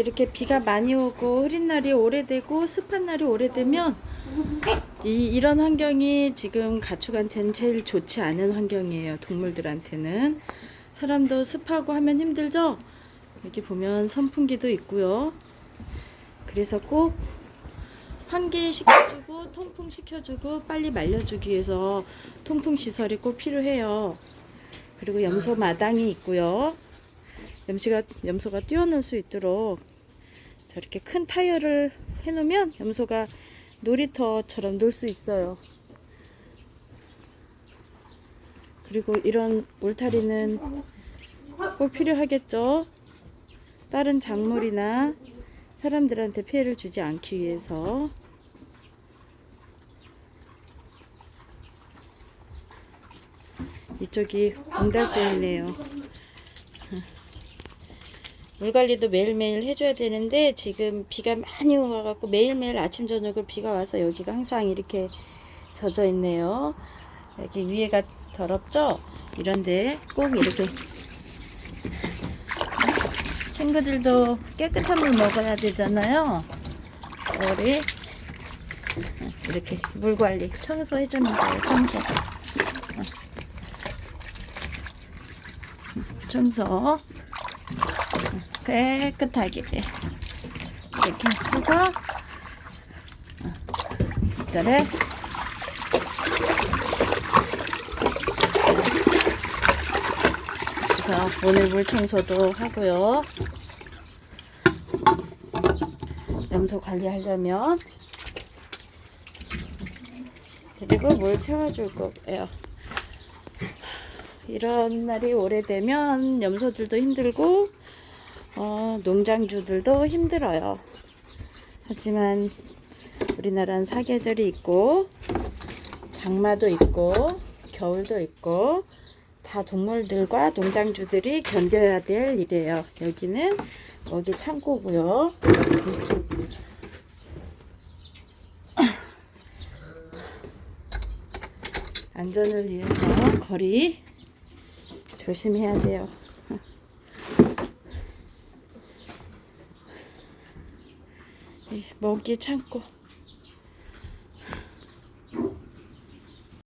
이렇게 비가 많이 오고 흐린 날이 오래되고 습한 날이 오래되면 이, 이런 환경이 지금 가축한테는 제일 좋지 않은 환경이에요. 동물들한테는. 사람도 습하고 하면 힘들죠? 여기 보면 선풍기도 있고요. 그래서 꼭 환기 시켜주고 통풍 시켜주고 빨리 말려주기 위해서 통풍 시설이 꼭 필요해요. 그리고 염소 마당이 있고요. 염소가 염소가 뛰어놀 수 있도록 저렇게 큰 타이어를 해놓으면 염소가 놀이터처럼 놀 수 있어요. 그리고 이런 울타리는 꼭 필요하겠죠. 다른 작물이나 사람들한테 피해를 주지 않기 위해서 이쪽이 옹달샘이네요. 물 관리도 매일매일 해줘야 되는데 지금 비가 많이 와갖고 매일매일 아침 저녁으로 비가 와서 여기가 항상 이렇게 젖어 있네요. 여기 위에가 더럽죠? 이런데 꼭 이렇게 친구들도 깨끗한 물 먹어야 되잖아요. 우리 이렇게 물 관리 청소해 주는 거예요. 청소. 청소. 깨끗하게 이렇게 해서 이거를 그래서 오늘 물 청소도 하고요. 염소 관리하려면 그리고 물 채워줄 거예요. 이런 날이 오래되면 염소들도 힘들고 어, 농장주들도 힘들어요. 하지만 우리나라는 사계절이 있고 장마도 있고 겨울도 있고 다 동물들과 농장주들이 견뎌야 될 일이에요. 여기는 먹이 창고고요. 안전을 위해서 거리 조심해야 돼요. 이 먹이 창고.